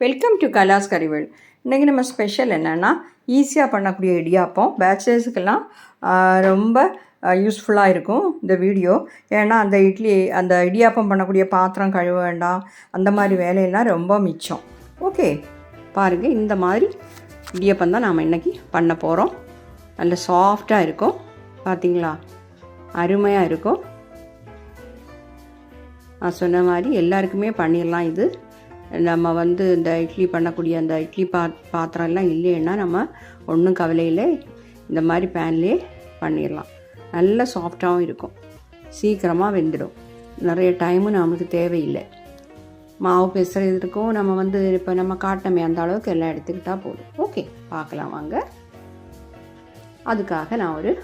Welcome to கலாஸ் கறிவேல் இன்றைக்கி நம்ம special என்னென்னா ஈஸியாக பண்ணக்கூடிய இடியாப்பம் பேச்சுலர்ஸுக்கெல்லாம் ரொம்ப யூஸ்ஃபுல்லாக இருக்கும் இந்த வீடியோ ஏன்னா அந்த இட்லி அந்த இடியாப்பம் பண்ணக்கூடிய பாத்திரம் கழுவ வேண்டாம். அந்த மாதிரி வேலையெல்லாம் ரொம்ப மிச்சம். ஓகே பாருங்கள் இந்த மாதிரி இடியாப்பம் தான் நாம் இன்றைக்கி பண்ண போகிறோம் நல்ல சாஃப்டாக இருக்கும். பார்த்தீங்களா அருமையாக இருக்கும். நான் சொன்ன மாதிரி எல்லாருக்குமே பண்ணிடலாம் இது. நம்ம வந்து இந்த இட்லி பண்ணக்கூடிய அந்த இட்லி பா பாத்திரம் எல்லாம் இல்லைன்னா நம்ம ஒன்றும் கவலையில் இந்த மாதிரி பேன்லேயே பண்ணிடலாம். நல்ல சாஃப்டாகவும் இருக்கும். சீக்கிரமாக வெந்துடும். நிறைய டைமும் நமக்கு தேவையில்லை. மாவு பேசுகிறதுக்கும் நம்ம வந்து இப்போ நம்ம காட்டமே அந்த அளவுக்கு எல்லாம் எடுத்துக்கிட்டால் போதும். ஓகே பார்க்கலாம் வாங்க. அதுக்காக நான் ஒரு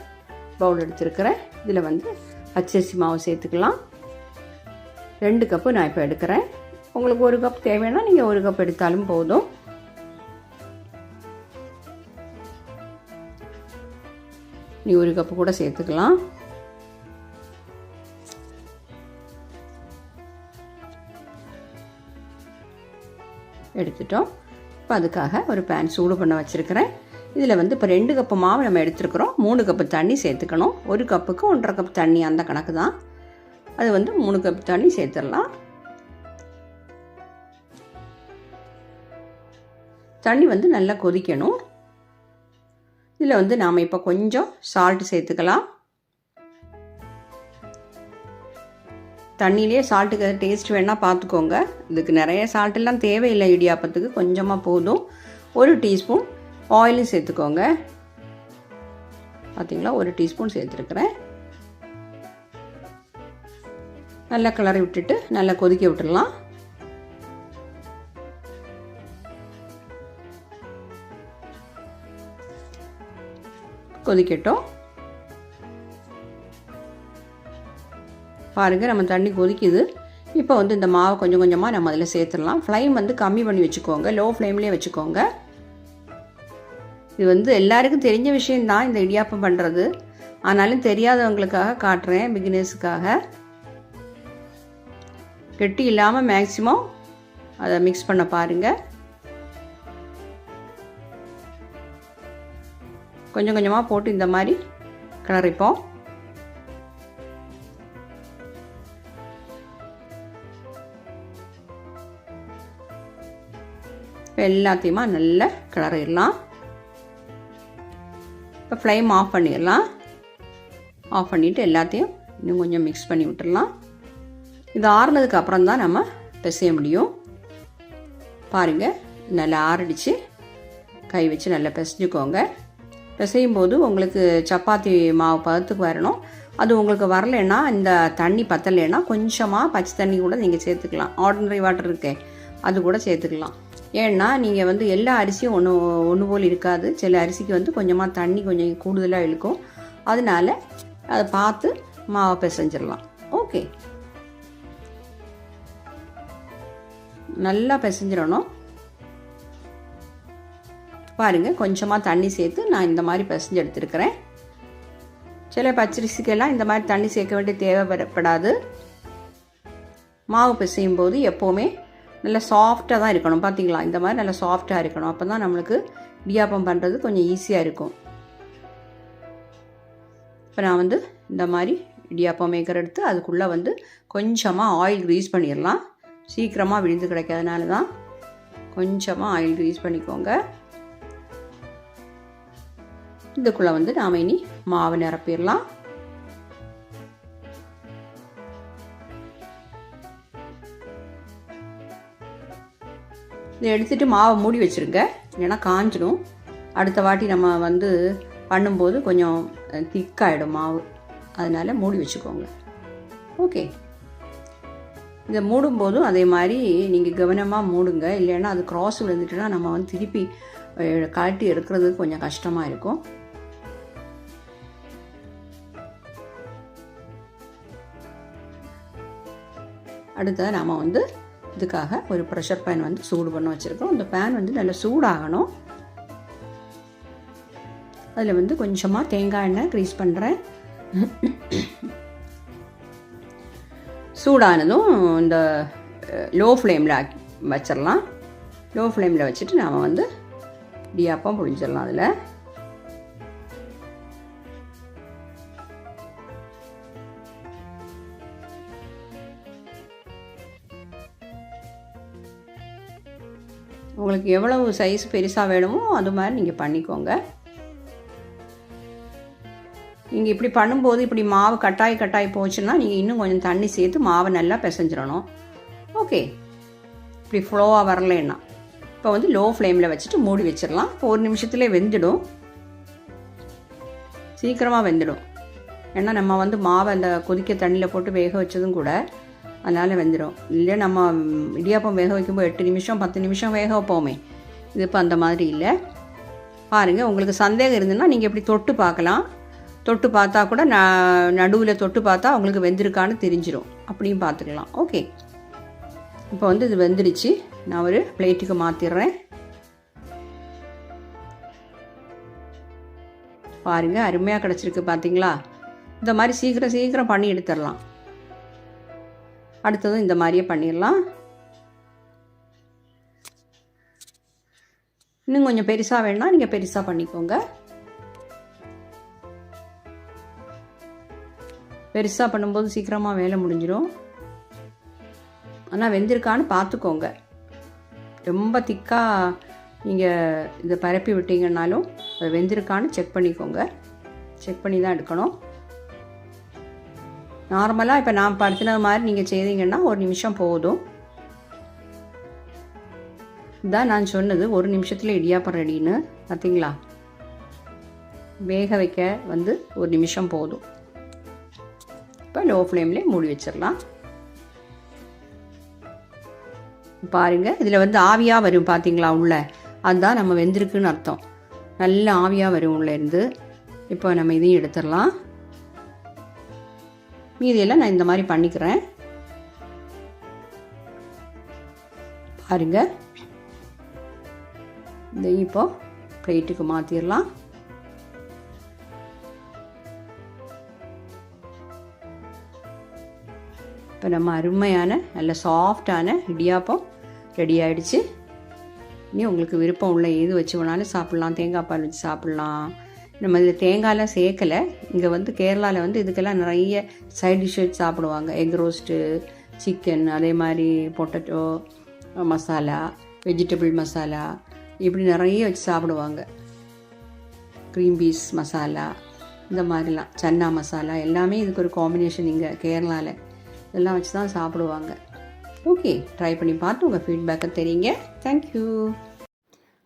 பவுல் எடுத்துருக்கிறேன். இதில் வந்து பச்சரிசி மாவு சேர்த்துக்கலாம். ரெண்டு கப்பு நான் இப்போ எடுக்கிறேன். உங்களுக்கு ஒரு கப் தேவைன்னா நீங்கள் ஒரு கப் எடுத்தாலும் போதும். நீ ஒரு கப்பு கூட சேர்த்துக்கலாம். எடுத்துட்டோம். இப்போ அதுக்காக ஒரு பேன் சூடு பண்ண வச்சுருக்கிறேன். இதில் வந்து இப்போ ரெண்டு கப்பு மாவு நம்ம எடுத்துருக்குறோம். மூணு கப்பு தண்ணி சேர்த்துக்கணும். ஒரு கப்புக்கு ஒன்றரை கப் தண்ணி அந்த கணக்கு தான் அது வந்து மூணு கப் தண்ணி சேர்த்துடலாம். தண்ணி வந்து நல்லா கொதிக்கணும். இதில் வந்து நாம் இப்போ கொஞ்சம் சால்ட் சேர்த்துக்கலாம். தண்ணியிலே சால்ட்டுக்கு டேஸ்ட் வேணால் பார்த்துக்கோங்க. இதுக்கு நிறைய சால்ட்டெல்லாம் தேவையில்லை இடியாப்பத்துக்கு. கொஞ்சமாக போதும். ஒரு டீஸ்பூன் ஆயிலும் சேர்த்துக்கோங்க. பார்த்தீங்களா? ஒரு டீஸ்பூன் சேர்த்துருக்குறேன். நல்லா கிளறி விட்டுட்டு நல்லா கொதிக்க விட்டுடலாம். கொதிக்கட்டும். பாருங்கள் நம்ம தண்ணி கொதிக்குது. இப்போ வந்து இந்த மாவை கொஞ்சம் கொஞ்சமாக நம்ம அதில் சேர்த்துடலாம். ஃப்ளைம் வந்து கம்மி பண்ணி வச்சுக்கோங்க. லோ ஃப்ளேம்லேயே வச்சுக்கோங்க. இது வந்து எல்லாருக்கும் தெரிஞ்ச விஷயந்தான் இந்த இடியாப்பம் பண்ணுறது ஆனாலும் தெரியாதவங்களுக்காக காட்டுறேன் பிகினர்ஸுக்காக கெட்டி இல்லாமல் மேக்ஸிமம் அதை மிக்ஸ் பண்ண பாருங்கள் கொஞ்சம் கொஞ்சமாக போட்டு இந்த மாதிரி கிளறிப்போம். இப்போ எல்லாத்தையுமா நல்லா கிளறிடலாம். இப்போ ஃப்ளைம் ஆஃப் பண்ணிடலாம். ஆஃப் பண்ணிவிட்டு எல்லாத்தையும் இன்னும் கொஞ்சம் மிக்ஸ் பண்ணி விட்டுடலாம். இது ஆறுனதுக்கு அப்புறம் தான் நம்ம பிசைய முடியும். பாருங்கள் நல்லா ஆறடிச்சு. கை வச்சு நல்லா பிசைஞ்சுக்கோங்க. பிசையும் போது உங்களுக்கு சப்பாத்தி மாவு பதத்துக்கு வரணும். அது உங்களுக்கு வரலைன்னா இந்த தண்ணி பத்தலைன்னா கொஞ்சமாக பச்சை தண்ணி கூட நீங்கள் சேர்த்துக்கலாம். ஆர்டினரி வாட்டர் இருக்கே அது கூட சேர்த்துக்கலாம். ஏன்னா நீங்கள் வந்து எல்லா அரிசியும் ஒன்று ஒன்று போல் இருக்காது. சில அரிசிக்கு வந்து கொஞ்சமாக தண்ணி கொஞ்சம் கூடுதலாக இழுக்கும். அதனால அதை பார்த்து மாவை பிசைஞ்சிடலாம். ஓகே. நல்லா பிசைஞ்சிடணும். பாருங்கள் கொஞ்சமாக தண்ணி சேர்த்து நான் இந்த மாதிரி பிசைஞ்சு எடுத்துருக்கிறேன். சில பச்சரிசிக்கெல்லாம் இந்த மாதிரி தண்ணி சேர்க்க வேண்டிய தேவைப்படாது மாவு பிசையும் போது எப்போவுமே நல்லா சாஃப்டாக தான் இருக்கணும். பார்த்தீங்களா இந்த மாதிரி நல்லா சாஃப்டாக இருக்கணும். அப்போ தான் நம்மளுக்கு இடியாப்பம் பண்ணுறது கொஞ்சம் ஈஸியாக இருக்கும். இப்போ நான் வந்து இந்த மாதிரி இடியாப்பம் மேக்கர் எடுத்து அதுக்குள்ளே வந்து கொஞ்சமாக ஆயில் க்ரீஸ் பண்ணிடலாம். சீக்கிரமாக விழுந்து கிடைக்காதனால தான் கொஞ்சமாக ஆயில் க்ரீஸ் பண்ணிக்கோங்க. இதுக்குள்ளே வந்து நாம் இனி மாவு நிரப்பிடலாம். இதை எடுத்துகிட்டு மாவை மூடி வச்சுருங்க. ஏன்னா காஞ்சிடும். அடுத்த வாட்டி நம்ம வந்து பண்ணும்போது கொஞ்சம் திக்காயிடும் மாவு. அதனால் மூடி வச்சுக்கோங்க. ஓகே இதை மூடும்போதும் அதே மாதிரி நீங்கள் கவனமாக மூடுங்க. இல்லைன்னா அது கிராஸ் விழுந்துட்டுனா நம்ம வந்து திருப்பி கழட்டி எடுக்கிறது கொஞ்சம் கஷ்டமாக இருக்கும். அடுத்தது நாம் வந்து இதுக்காக ஒரு ப்ரெஷர் பேன் வந்து சூடு பண்ண வச்சுருக்கோம். அந்த பேன் வந்து நல்லா சூடாகணும். அதில் வந்து கொஞ்சமாக தேங்காய் எண்ணெய் க்ரீஸ் பண்ணுறேன் சூடானதும் இந்த லோ ஃப்ளேமில் வச்சிடலாம் லோ ஃப்ளேமில் வச்சுட்டு நாம் வந்து இடியாப்பம் புழிஞ்சிடலாம் அதில். உங்களுக்கு எவ்வளவு சைஸ் பெருசாக வேணுமோ அது மாதிரி நீங்கள் பண்ணிக்கோங்க. நீங்கள் இப்படி பண்ணும்போது இப்படி மாவு கட்டாய் கட்டாய் போச்சுன்னா நீங்கள் இன்னும் கொஞ்சம் தண்ணி சேர்த்து மாவை நல்லா பிசைஞ்சிடணும். ஓகே இப்படி ஃப்ளோவாக வரலன்னா. இப்போ வந்து லோ ஃப்ளேமில் வச்சுட்டு மூடி வச்சிடலாம். இப்போ ஒரு நிமிஷத்துலேயே வெந்துடும். சீக்கிரமாக வெந்துடும். ஏன்னா நம்ம வந்து மாவை அந்த கொதிக்க தண்ணியில் போட்டு வேக வச்சதும் கூட அதனால் வெந்துடும் இல்லை நம்ம இடியாப்பம் வேக வைக்கும்போது எட்டு நிமிஷம் பத்து நிமிஷம் வேக வைப்போமே. இது இப்போ அந்த மாதிரி இல்லை. பாருங்கள் உங்களுக்கு சந்தேகம் இருந்ததுன்னா நீங்கள் இப்படி தொட்டு பார்க்கலாம். தொட்டு பார்த்தா கூட ந நடுவில் தொட்டு பார்த்தா உங்களுக்கு வெந்திருக்கான்னு தெரிஞ்சிடும் அப்படியும் பார்த்துக்கலாம். ஓகே. இப்போ வந்து இது வெந்துடுச்சு நான் ஒரு பிளேட்டுக்கு மாற்றிடுறேன் பாருங்கள் அருமையாக கிடச்சிருக்கு பார்த்தீங்களா இந்த மாதிரி சீக்கிரம் சீக்கிரம் பண்ணி எடுத்துடலாம் அடுத்ததும் இந்த மாதிரியே பண்ணிடலாம். இன்னும் கொஞ்சம் பெருசாக வேணால் நீங்கள் பெருசாக பண்ணிக்கோங்க. பெருசாக பண்ணும்போது சீக்கிரமாக வேலை முடிஞ்சிடும் ஆனால் வெந்திருக்கான்னு பார்த்துக்கோங்க ரொம்ப திக்காக நீங்கள் இதை பரப்பி விட்டீங்கன்னாலும் அது வெந்திருக்கான்னு செக் பண்ணிக்கோங்க. செக் பண்ணி தான் எடுக்கணும். நார்மலாக இப்போ நான் படுத்தினது மாதிரி நீங்கள் செய்தீங்கன்னா ஒரு நிமிஷம் போதும். இதான் நான் சொன்னது ஒரு நிமிஷத்தில் இடியாப்பம் ரெடின்னு. பார்த்தீங்களா வேக வைக்க வந்து ஒரு நிமிஷம் போதும். இப்போ லோ ஃப்ளேம்லேயே மூடி வச்சிடலாம். பாருங்கள் இதில் வந்து ஆவியாக வரும் பார்த்தீங்களா உள்ள? அதுதான் நம்ம வெந்திருக்குன்னு அர்த்தம். நல்ல ஆவியாக வரும் உள்ளேருந்து இப்போ நம்ம இதையும் எடுத்துடலாம். மீதியெல்லாம் நான் இந்த மாதிரி பண்ணிக்கிறேன். பாருங்க. இதையும் இப்போ பிளேட்டுக்கு மாற்றிடலாம் இப்போ நம்ம அருமையான நல்ல சாஃப்டான இடியாப்பம் ரெடி ஆயிடுச்சு. இனி உங்களுக்கு விருப்பம் உள்ள எது வச்சு வேணாலும் சாப்பிட்லாம். தேங்காய் பால் வச்சு சாப்பிட்லாம். நம்ம இதில் தேங்காயெலாம் சேர்க்கலை. இங்கே வந்து கேரளாவில் வந்து இதுக்கெல்லாம் நிறைய சைட் டிஷ் வச்சு சாப்பிடுவாங்க. எக் ரோஸ்ட்டு சிக்கன் அதே மாதிரி பொட்டட்டோ மசாலா வெஜிடபிள் மசாலா இப்படி நிறைய வச்சு சாப்பிடுவாங்க. க்ரீம் பீஸ் மசாலா இந்த மாதிரிலாம். சன்னா மசாலா எல்லாமே இதுக்கு ஒரு காம்பினேஷன் இங்கே கேரளாவில் இதெல்லாம் வச்சு தான் சாப்பிடுவாங்க. ஓகே ட்ரை பண்ணி பார்த்து உங்கள் ஃபீட்பேக்கை தெரியுங்க. தேங்க்யூ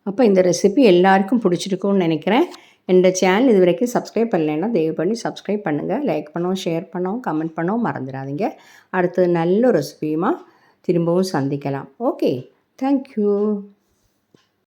அப்போ இந்த ரெசிபி எல்லாருக்கும் பிடிச்சிருக்கும்னு நினைக்கிறேன். இந்த சேனல் இது வரைக்கும் சப்ஸ்கிரைப் பண்ணலைன்னா தயவு பண்ணி சப்ஸ்கிரைப் பண்ணுங்கள் லைக் பண்ணோம் ஷேர் பண்ணோம் கமெண்ட் பண்ணோம் மறந்துடாதீங்க. அடுத்தது நல்ல ரெசிபியுமா திரும்பவும் சந்திக்கலாம். Okay thank you